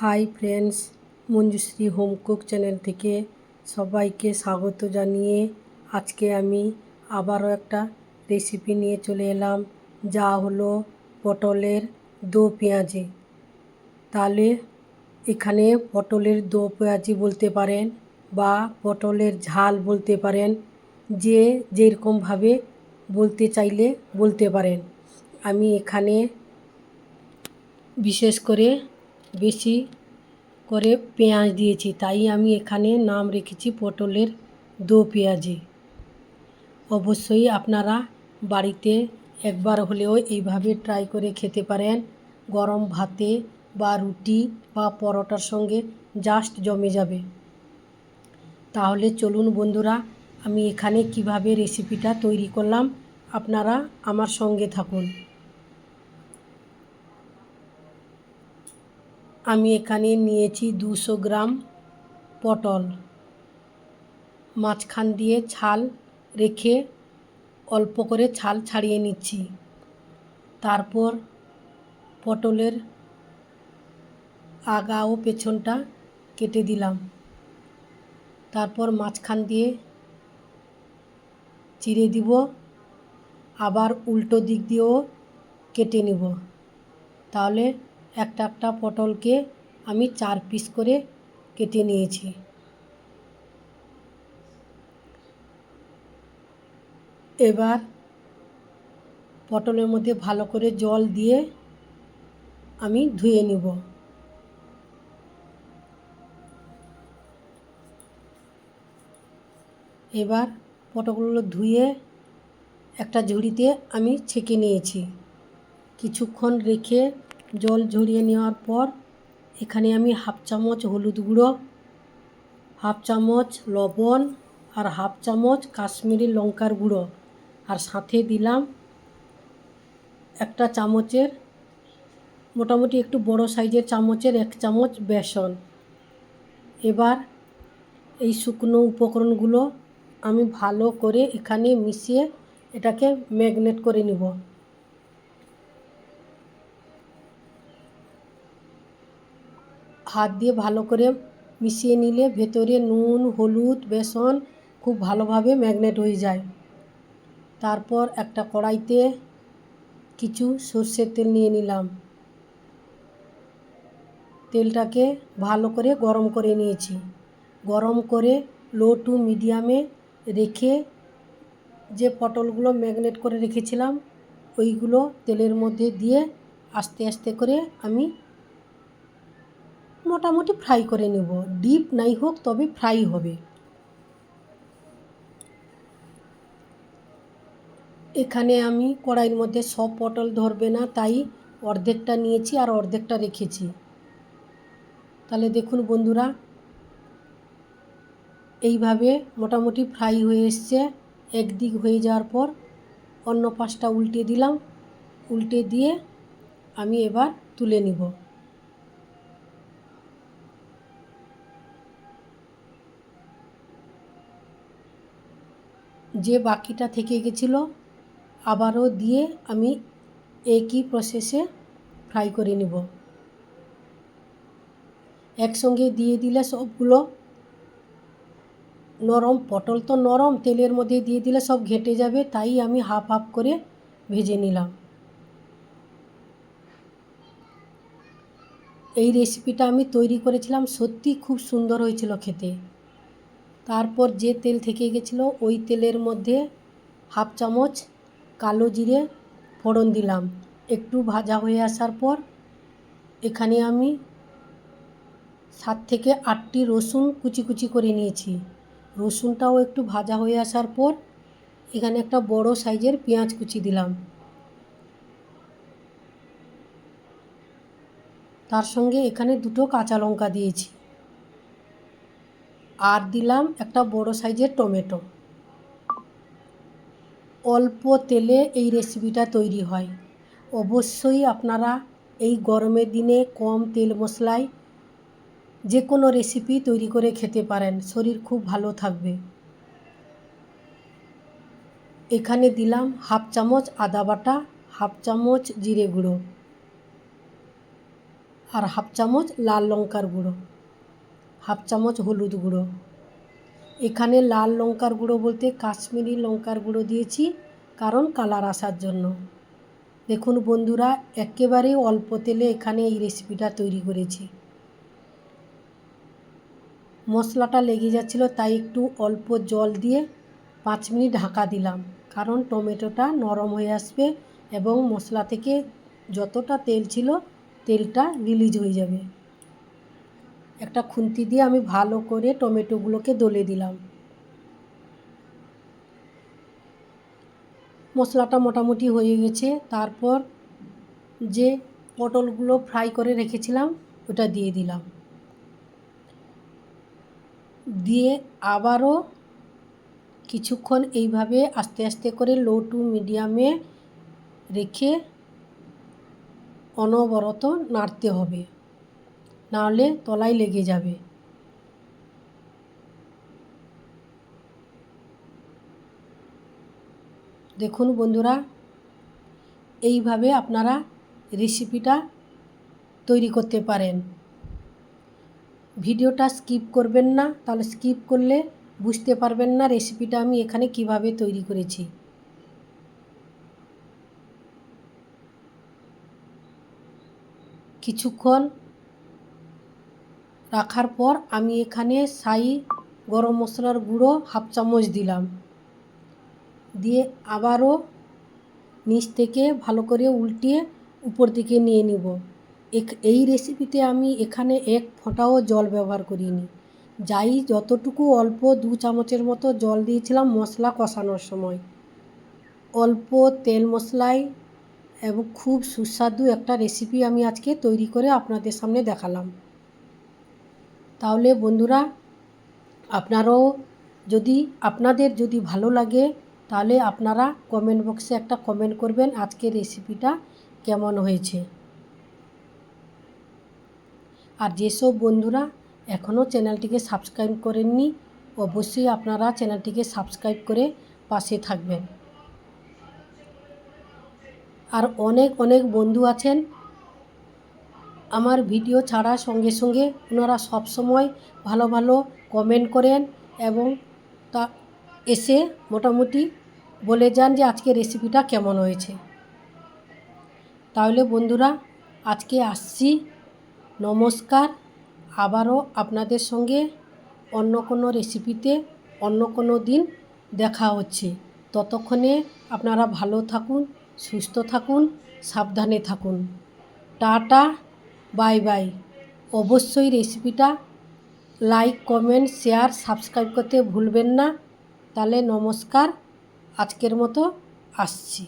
Hi friends, Manjushree home cook channel থেকে সবাইকে স্বাগত জানিয়ে আজকে আমি আবারও একটা রেসিপি নিয়ে চলে এলাম, যা হলো পটলের দো পেঁয়াজি। তাহলে এখানে পটলের দো পেঁয়াজি বলতে পারেন বা পটলের ঝাল বলতে পারেন, যে যেরকমভাবে বলতে চাইলে বলতে পারেন। আমি এখানে বিশেষ করে বেশি করে পেঁয়াজ দিয়েছি, তাই আমি এখানে নাম রেখেছি পটলের দো পেঁয়াজি। অবশ্যই আপনারা বাড়িতে একবার হলেও এইভাবে ট্রাই করে খেতে পারেন। গরম ভাতে বা রুটি বা পরোটার সঙ্গে জাস্ট জমে যাবে। তাহলে চলুন বন্ধুরা, আমি এখানে কীভাবে রেসিপিটা তৈরি করলাম, আপনারা আমার সঙ্গে থাকুন। আমি এখানে নিয়েছি দুশো গ্রাম পটল। মাঝখান দিয়ে ছাল রেখে অল্প করে ছাল ছাড়িয়ে নিচ্ছি। তারপর পটলের আগা ও পেছনটা কেটে দিলাম। তারপর মাঝখান দিয়ে চিড়ে দিব। আবার উল্টো দিক দিয়েও কেটে নেব। তাহলে একটা একটা পটলকে আমি চার পিস করে কেটে নিয়েছি। এবার পটলের মধ্যে ভালো করে জল দিয়ে আমি ধুয়ে নিব। এবার পটলগুলো ধুয়ে একটা ঝুড়িতে আমি ছেঁকে নিয়েছি। কিছুক্ষণ রেখে জল ঝরিয়ে নেওয়ার পর এখানে আমি হাফ চামচ হলুদ গুঁড়ো, হাফ চামচ লবণ আর হাফ চামচ কাশ্মীরি লঙ্কার গুঁড়ো। আর সাথে দিলাম একটা চামচের, মোটামুটি একটু বড় সাইজের চামচের এক চামচ বেসন। এবার এই শুকনো উপকরণগুলো আমি ভালো করে এখানে মিশিয়ে এটাকে ম্যাগনেট করে নিব। হাত দিয়ে ভালো করে মিশিয়ে নিলে ভেতরে নুন, হলুদ, বেসন খুব ভালোভাবে ম্যাগনেট হয়ে যায়। তারপর একটা কড়াইতে কিছু সর্ষের তেল নিয়ে নিলাম। তেলটাকে ভালো করে গরম করে নিয়েছি। গরম করে লো টু মিডিয়ামে রেখে যে পটলগুলো ম্যাগনেট করে রেখেছিলাম, ওইগুলো তেলের মধ্যে দিয়ে আস্তে আস্তে করে আমি মোটামুটি ফ্রাই করে নেব। ডিপ নাই হোক, তবে ফ্রাই হবে। এখানে আমি কড়াইয়ের মধ্যে সব পটল ধরবে না, তাই অর্ধেকটা নিয়েছি আর অর্ধেকটা রেখেছি। তাহলে দেখুন বন্ধুরা, এইভাবে মোটামুটি ফ্রাই হয়ে এসছে। একদিক হয়ে যাওয়ার পর অন্য পাশটা উল্টে দিলাম। উল্টে দিয়ে আমি এবার তুলে নিব। যে বাকিটা থেকে গেছিল, আবারও দিয়ে আমি একই প্রসেসে ফ্রাই করে নেব। একসঙ্গে দিয়ে দিলে সবগুলো নরম, পটল তো নরম, তেলের মধ্যে দিয়ে দিলে সব ঘেটে যাবে, তাই আমি হাফ হাফ করে ভেজে নিলাম। এই রেসিপিটা আমি তৈরি করেছিলাম সত্যি খুব সুন্দর হয়েছিল খেতে। তারপর যে তেল থেকে গেছিল, ওই তেলের মধ্যে হাফ চামচ কালো জিরে ফোড়ন দিলাম। একটু ভাজা হয়ে আসার পর এখানে আমি সাত থেকে আটটি রসুন কুচি কুচি করে নিয়েছি। রসুনটাও একটু ভাজা হয়ে আসার পর এখানে একটা বড় সাইজের পেঁয়াজ কুচি দিলাম। তার সঙ্গে এখানে দুটো কাঁচা লঙ্কা দিয়েছি। আর দিলাম একটা বড় সাইজের টমেটো। অল্প তেলে এই রেসিপিটা তৈরি হয়। অবশ্যই আপনারা এই গরমের দিনে কম তেল মশলায় যে কোনো রেসিপি তৈরি করে খেতে পারেন, শরীর খুব ভালো থাকবে। এখানে দিলাম হাফ চামচ আদা বাটা, হাফ চামচ জিরে গুঁড়ো আর হাফ চামচ লাল লঙ্কার গুঁড়ো। হাফ চামচ হলুদ গুঁড়ো। এখানে লাল লঙ্কার গুঁড়ো বলতে কাশ্মীরি লঙ্কার গুঁড়ো দিয়েছি, কারণ কালার আসার জন্য। দেখুন বন্ধুরা, একেবারে অল্প তেলে এখানে এই রেসিপিটা তৈরি করেছি। মশলাটা লেগে যাচ্ছিল, তাই একটু অল্প জল দিয়ে পাঁচ মিনিট ঢাকা দিলাম, কারণ টমেটোটা নরম হয়ে আসবে এবং মশলা থেকে যতটা তেল ছিল, তেলটা রিলিজ হয়ে যাবে। একটা খুন্তি দিয়ে আমি ভালো করে টমেটোগুলোকে দলে দিলাম। মশলাটা মোটামুটি হয়ে গেছে। তারপর যে পটলগুলো ফ্রাই করে রেখেছিলাম, ওটা দিয়ে দিলাম। দিয়ে আবারও কিছুক্ষণ এইভাবে আস্তে আস্তে করে লো টু মিডিয়ামে রেখে অনবরত নাড়তে হবে। নাহলে তলায় লেগে যাবে। দেখুন বন্ধুরা, এইভাবে আপনারা রেসিপিটা তৈরি করতে পারেন। ভিডিওটা স্কিপ করবেন না, তাহলে স্কিপ করলে বুঝতে পারবেন না রেসিপিটা আমি এখানে কীভাবে তৈরি করেছি। কিছুক্ষণ রাখার পর আমি এখানে সাই গরম মশলার গুঁড়ো, হাফ চামচ দিলাম। দিয়ে আবারও নিচ থেকে ভালো করে উল্টিয়ে উপর দিকে নিয়ে নিব। এই রেসিপিতে আমি এখানে এক ফোঁটাও জল ব্যবহার করিনি। যাই যতটুকু অল্প দু চামচের মতো জল দিয়েছিলাম মশলা কষানোর সময়। অল্প তেল মশলায় এবং খুব সুস্বাদু একটা রেসিপি আমি আজকে তৈরি করে আপনাদের সামনে দেখালাম। তাহলে বন্ধুরা, আপনারাও যদি, আপনাদের যদি ভালো লাগে, তাহলে আপনারা কমেন্ট বক্সে একটা কমেন্ট করবেন আজকের রেসিপিটা কেমন হয়েছে। আর যেসব বন্ধুরা এখনও চ্যানেলটিকে সাবস্ক্রাইব করেননি, অবশ্যই আপনারা চ্যানেলটিকে সাবস্ক্রাইব করে পাশে থাকবেন। আর অনেক অনেক বন্ধু আছেন আমার ভিডিও ছাড়া সঙ্গে সঙ্গে ওনারা সবসময় ভালো ভালো কমেন্ট করেন এবং তা এসে মোটামুটি বলে যান যে আজকে রেসিপিটা কেমন হয়েছে। তাহলে বন্ধুরা, আজকে আসছি। নমস্কার। আবারও আপনাদের সঙ্গে অন্য কোনো রেসিপিতে অন্য কোনো দিন দেখা হচ্ছে। ততক্ষণে আপনারা ভালো থাকুন, সুস্থ থাকুন, সাবধানে থাকুন। টাটা। Bye bye. অবশ্যই রেসিপিটা লাইক, কমেন্ট, শেয়ার, সাবস্ক্রাইব করতে ভুলবেন না। তাহলে নমস্কার। আজকের মতো আসছি।